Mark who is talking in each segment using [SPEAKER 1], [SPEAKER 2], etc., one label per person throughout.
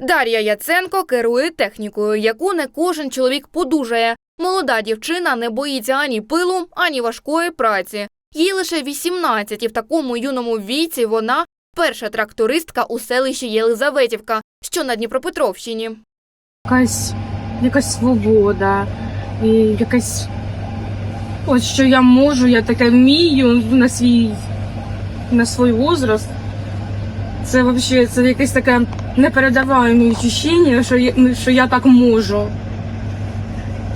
[SPEAKER 1] Дар'я Яценко керує технікою, яку не кожен чоловік подужає. Молода дівчина не боїться ані пилу, ані важкої праці. Їй лише 18, і в такому юному віці вона перша трактористка у селищі Єлизаветівка, що на Дніпропетровщині.
[SPEAKER 2] якась, якась свобода, і якась ось що я можу, я таке вмію на свій на свій возраст. Це взагалі це якесь таке непередаваєме відчуття, що я, ну, що я так можу.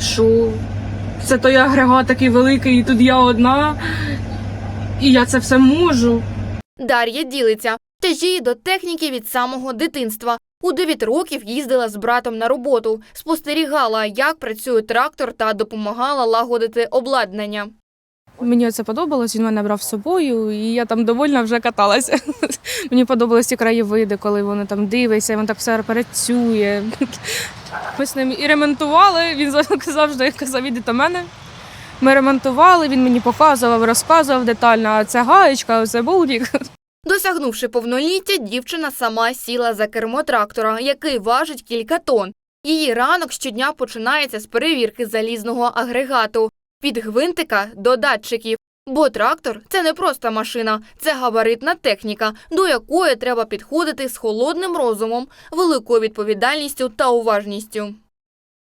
[SPEAKER 2] Що це той агрегат такий великий, і тут я одна, і я це все можу.
[SPEAKER 1] Дар'я ділиться, тяжіє до техніки від самого дитинства. У 9 років їздила з братом на роботу, спостерігала, як працює трактор та допомагала лагодити обладнання.
[SPEAKER 2] Мені це подобалось, він мене брав з собою, і я там довольна вже каталася. Мені подобались ці краєвиди, коли вони там дивиться, він так все працює. Ми з ним і ремонтували, він завжди казав, іди до мене. Ми ремонтували, він мені показував, розказував детально, а це гаєчка, а це болтик.
[SPEAKER 1] Досягнувши повноліття, дівчина сама сіла за кермо трактора, який важить кілька тонн. Її ранок щодня починається з перевірки залізного агрегату від гвинтика до датчиків. Бо трактор це не просто машина, це габаритна техніка, до якої треба підходити з холодним розумом, великою відповідальністю та уважністю.